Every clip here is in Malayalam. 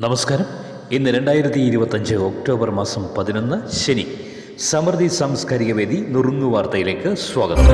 നമസ്കാരം. ഇന്ന് രണ്ടായിരത്തി ഇരുപത്തഞ്ച് ഒക്ടോബർ മാസം പതിനൊന്ന് ശനി. സമൃദ്ധി സാംസ്കാരിക വേദി നുറുങ്ങു വാർത്തയിലേക്ക് സ്വാഗതം.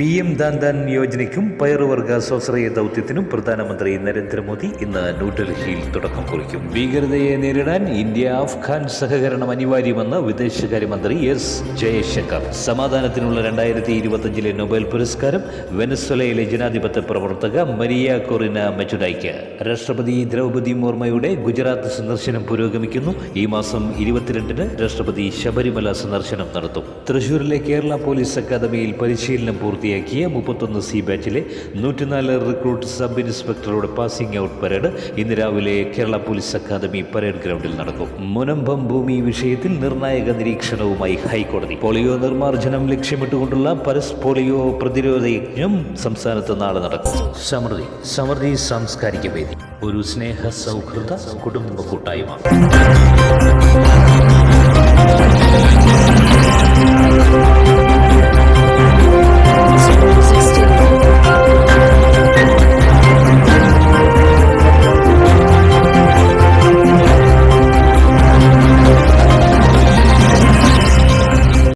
പി എം ദാൻ ദാൻ യോജനയ്ക്കും പയറുവർഗ സ്വാശ്രയ ദൗത്യത്തിനും പ്രധാനമന്ത്രി നരേന്ദ്രമോദി ഇന്ന് ന്യൂഡൽഹിയിൽ തുടക്കം കുറിക്കും. ഭീകരതയെ നേരിടാൻ ഇന്ത്യ അഫ്ഗാൻ സഹകരണം അനിവാര്യമെന്ന് വിദേശകാര്യമന്ത്രി എസ് ജയശങ്കർ. സമാധാനത്തിനുള്ള രണ്ടായിരത്തി ഇരുപത്തഞ്ചിലെ നൊബേൽ പുരസ്കാരം വെനസ്വലയിലെ ജനാധിപത്യ പ്രവർത്തക മരിയ കൊറിന മെച്ചുഡായ്ക്ക്. രാഷ്ട്രപതി ദ്രൗപദി മുർമയുടെ ഗുജറാത്ത് സന്ദർശനം പുരോഗമിക്കുന്നു. ഈ മാസം ഇരുപത്തിരണ്ടിന് രാഷ്ട്രപതി ശബരിമല സന്ദർശനം നടത്തും. തൃശൂരിലെ കേരള പോലീസ് അക്കാദമിയിൽ പരിശീലനം പൂർത്തിയാക്കിയ മുപ്പത്തൊന്ന് സി ബാച്ചിലെ നൂറ്റിനാല് റിക്രൂട്ട് സബ് ഇൻസ്പെക്ടറുടെ പാസിംഗ് ഔട്ട് പരേഡ് ഇന്ന് രാവിലെ കേരള പോലീസ് അക്കാദമി പരേഡ് ഗ്രൗണ്ടിൽ നടക്കും. മുനമ്പം ഭൂമി വിഷയത്തിൽ നിർണായക നിരീക്ഷണവുമായി ഹൈക്കോടതി. പോളിയോ നിർമ്മാർജനം ലക്ഷ്യമിട്ടുകൊണ്ടുള്ള പരസ് പോളിയോ പ്രതിരോധ യജ്ഞം സംസ്ഥാനത്ത് നാളെ നടക്കും. സമൃദ്ധി സമൃദ്ധി സാംസ്കാരിക വേദി. ഒരു സ്നേഹ സൗഹൃദ കുടുംബ കൂട്ടായ്മ.